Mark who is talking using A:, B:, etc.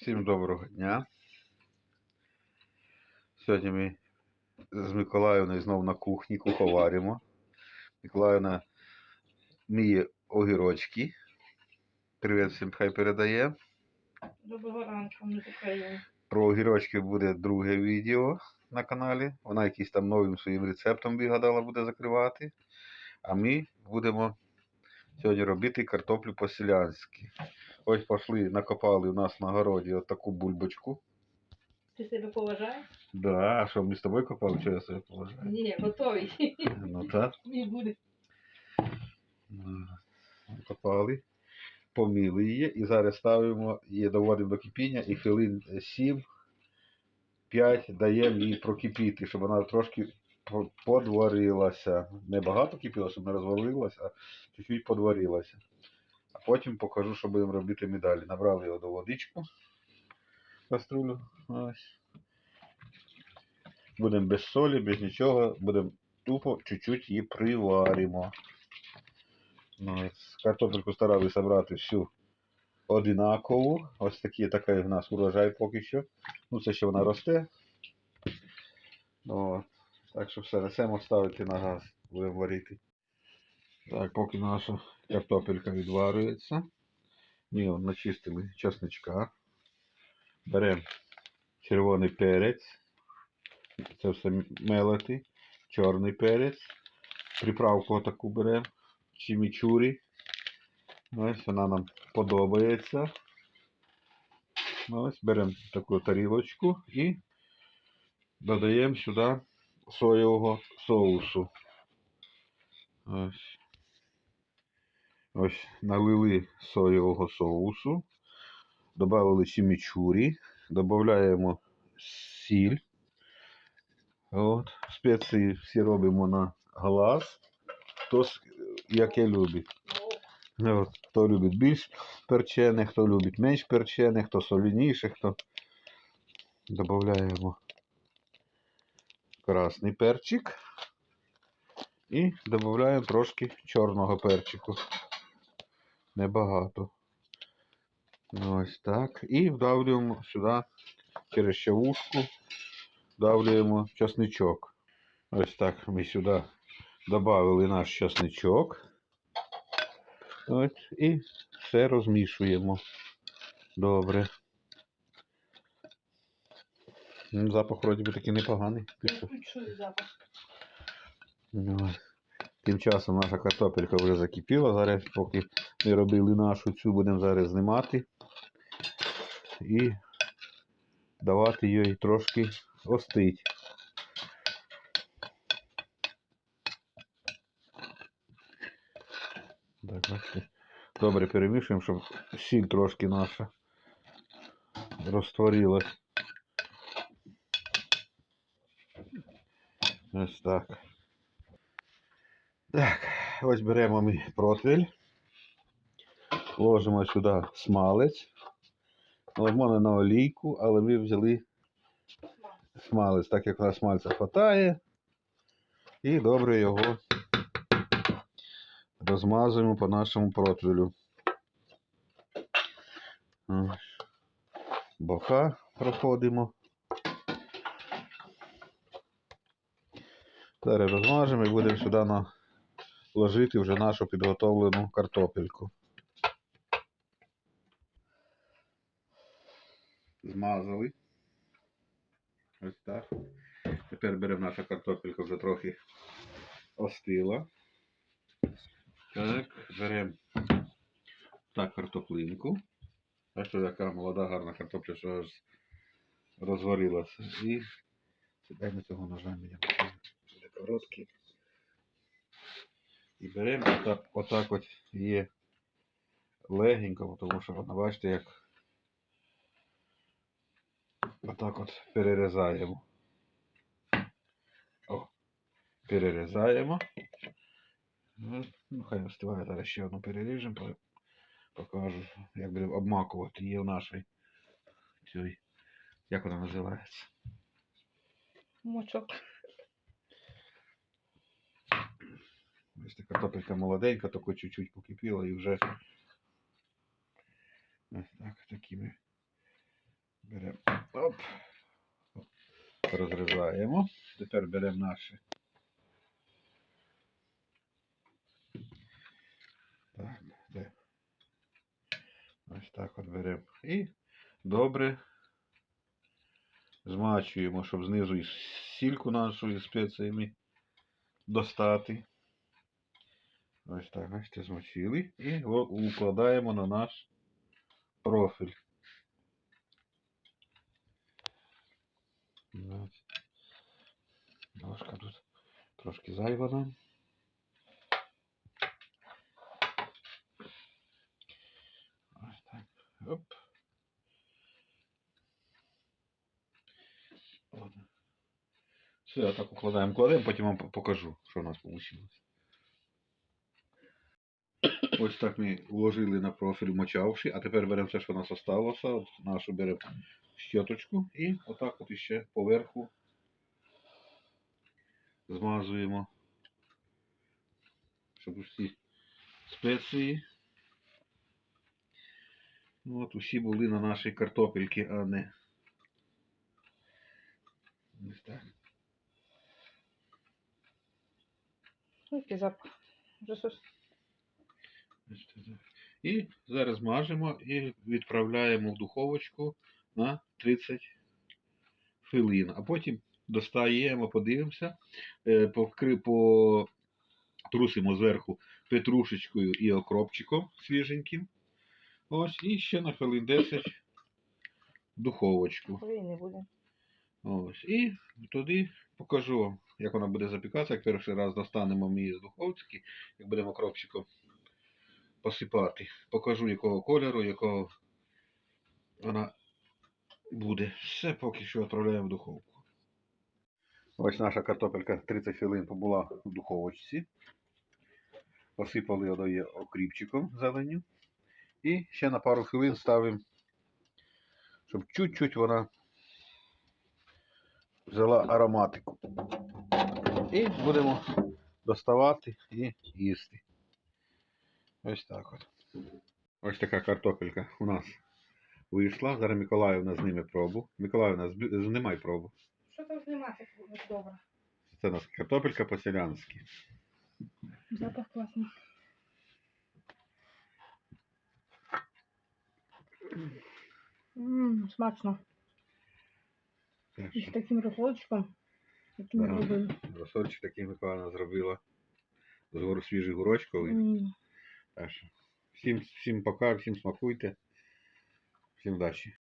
A: Всім доброго дня. Сьогодні ми з Миколаївною знову на кухні куховаримо. Миколаївна міє огірочки. Привіт всім хай передає.
B: Доброго ранку, ми України.
A: Про огірочки буде друге відео на каналі. Вона якийсь там новим своїм рецептом вигадала буде закривати. А ми будемо сьогодні робити картоплю по-селянськи. Ось пішли, накопали у нас на городі отаку бульбочку.
B: Ти себе поважаєш?
A: Да, а що ми з тобою копали, чи я себе положив?
B: Ні, готовий.
A: Ну так.
B: Мій буде.
A: Копали, помили її і зараз ставимо її, доводимо до кипіння і хвилин 7-5 даємо їй прокипіти, щоб вона трошки подварилася. Не багато кипіла, щоб не розвалилася, а чуть-чуть подварилася. А потім покажу, що будемо робити ми далі. Набрали його до водичку. Каструлю. Ось. Будемо без солі, без нічого. Будемо тупо чуть-чуть її приваримо. Ну, ось картопельку старалися брати всю одинакову. Ось такі, такий в нас урожай поки що. Ну, це ще вона росте. От. Так що все, несемо ставити на газ, будемо варити. Так, поки наша картопелька відварюється. Ми начистили чесничка. Беремо червоний перець. Це все мелити. Чорний перець. Приправку таку беремо. Чимічурі. Ось вона нам подобається. Ось беремо таку тарілочку і додаємо сюди соєвого соусу. Ось. Ось налили соєвого соусу. Добавили чимічурі. Додаємо сіль. От. Спеції всі робимо на глаз. Хто яке любить. От, хто любить більш перчене, хто любить менш перчене, хто солініше, хто додаємо красний перчик і додаємо трошки чорного перчику. Небагато. Ось так. І вдавлюємо сюди через щавушку, вдавлюємо часничок. Ось так ми сюди додали наш часничок. От, і все розмішуємо. Добре. Запах вроді би такий непоганий.
B: Я
A: пішов.
B: запах.
A: Ну. Тим часом наша картопелька вже закипіла. Зараз, поки ми робили нашу цю, будемо зараз знімати і давати їй трошки остить. Так. Добре перемішуємо, щоб сіль трошки наша розтворилась. Ось так. Так, ось беремо ми противень, ложимо сюди смалець. Можна на олійку, але ми взяли смалець, так як у нас смальця хватає. І добре його розмазуємо по нашому противлю. Ось. Бока проходимо. Зараз розмажемо і будемо сюди ложити вже нашу підготовлену картопельку. Змазали. Ось так. Тепер беремо наша картопелька вже трохи остила. Так, беремо так картоплинку. Бачите, яка молода, гарна картопля, що аж розварилася. І сідаємо цього ножа мені короткий. І беремо отак, отак от є легенько, тому що вона, бачите, як отак от перерізаємо. О, перерізаємо. Ну, хай остиває, зараз ще одну переріжемо, покажу, як будемо обмакувати її в нашій цій, як вона називається.
B: Мочок.
A: Ось така картопелька молоденька, тільки чуть-чуть покипіла і вже ось так, такими Беремо. Оп. Розрізаємо. Тепер беремо наші. Ось так от беремо. І добре змачуємо, щоб знизу і сільку нашу із спеціями достати. Ось так, бачите, змочили. І укладаємо на наш профіль. Трошки зайва нам. Ось. Все, так укладаємо, кладемо, потім вам покажу, що у нас вийшло. Ось так ми вложили на профіль мочавши, а тепер беремо все, що у нас залишилося, нашу беремо щоточку і отак от іще поверху змазуємо, щоб усі спеції ну, от усі були на нашій картопельці, а не ось так.
B: Який запах.
A: І зараз мажемо і відправляємо в духовочку на 30 хвилин. А потім достаємо, подивимося, е, покри, потрусимо зверху петрушечкою і окропчиком свіженьким. Ось, і ще на хвилин 10 духовочку.
B: Не буде.
A: Ось. І тоді покажу вам, як вона буде запікатися. Як перший раз достанемо ми її з духовочки, як будемо кропчиком посипати. Покажу, якого кольору, якого вона буде. Все поки що відправляємо в духовку. Ось наша картопелька 30 хвилин побула в духовочці. Посипали її окріпчиком зеленю. І ще на пару хвилин ставимо, щоб чуть-чуть вона взяла ароматику. І будемо доставати і їсти. Ось так от. Ось така картопелька у нас вийшла. Зараз Миколаївна зніме пробу. Миколаївна, знімай пробу.
B: Що там знімати? Добре.
A: Це у нас картопелька по-селянськи.
B: Запах класний. Ммм, смачно.
A: Так
B: І з таким розлочком, яким ми робили.
A: Розсольчик такий Миколаївна зробила. З гору свіжих гурочковий.
B: М.
A: Так що, всім, всім пока, всім смакуйте. Всім удачі.